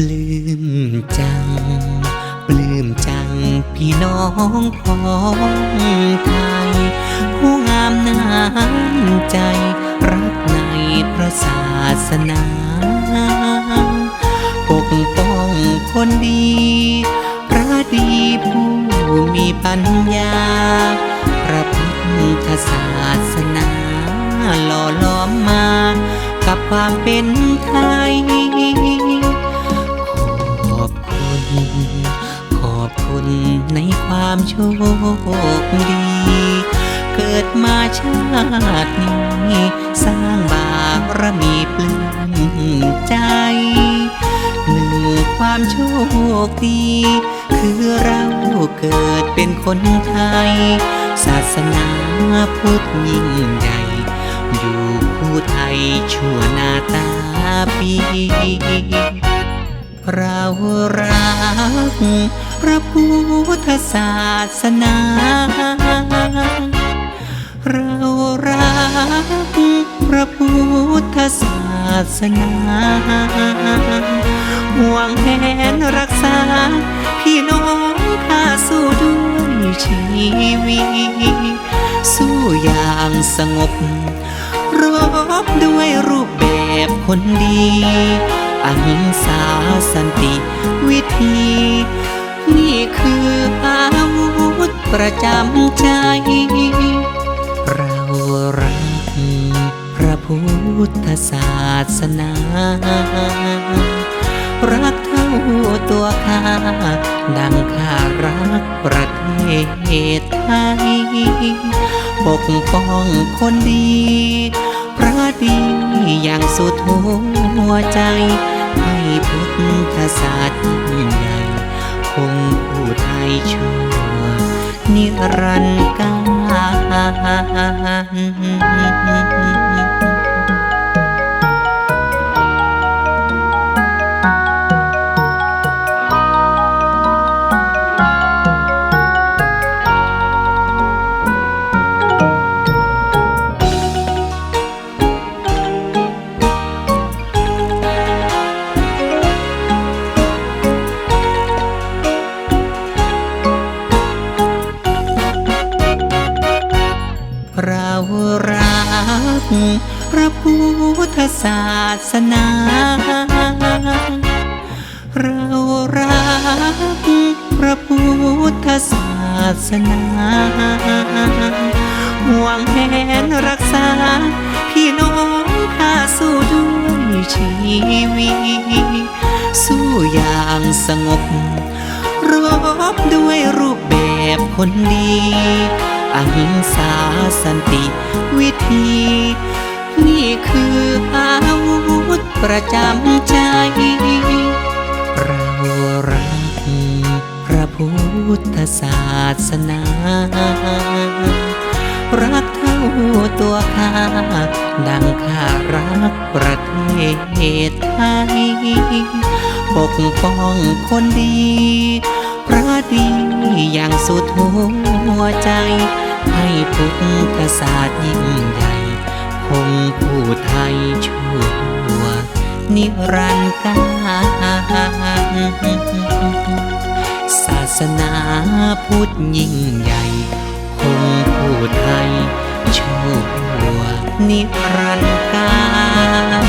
ปลื้มจัง ปลื้มจังพี่น้องพ้องไทย ผู้งามน้ำใจ รักในพระศาสนาปกป้องคนดี พระดีผู้มีปัญญา พระพุทธศาสนา หล่อล้อมมา กับความเป็นไทย ในความโชคดี เกิดมาชาตินี้ สร้างบารมีปลื้มใจหนึ่งความโชคดี คือเราเกิดเป็นคนไทย ศาสนาพุทธยิ่งใหญ่ อยู่คู่ไทยชั่วนาตาปีเรารัก พระพุทธศาสนา เรารักพระพุทธศาสนาห่วงแหนรักษา พี่น้องข้าสู้ด้วยชีวิตสู้อย่างสงบรบด้วยรูปแบบคนดีอหิงสา สันติวิธี นี่คืออาวุธประจำใจ เรารักพระพุทธศาสนา รักเท่าตัวข้า ดังข้ารักประเทศไทย ปกป้องคนดี พระดีอย่างสุดหัวใจ พุทธศาสตร์ยิ่งใหญ่ คงผู้ไทยชั่ว นิรันดร์การ พระพุทธศาสนา เรารักพระพุทธศาสนาห่วงแหนรักษา พี่น้องข้าสู้ด้วยชีวิตสู้อย่างสงบรบด้วยรูปแบบคนดี อหิงสาสันติวิธี นี่คืออาวุธประจำใจ เรารักพระพุทธศาสนา รักเท่าตัวข้า ดังข้ารักประเทศไทย ปกป้องคนดีพระดีอย่างสุดหัวใจ ให้พุทธศาสตร์ยิ่งใหญ่คงผู้ไทยชั่ว นิรันดร์การศาสนาพุทธยิ่งใหญ่คงผู้ไทยชั่ว นิรันดร์การ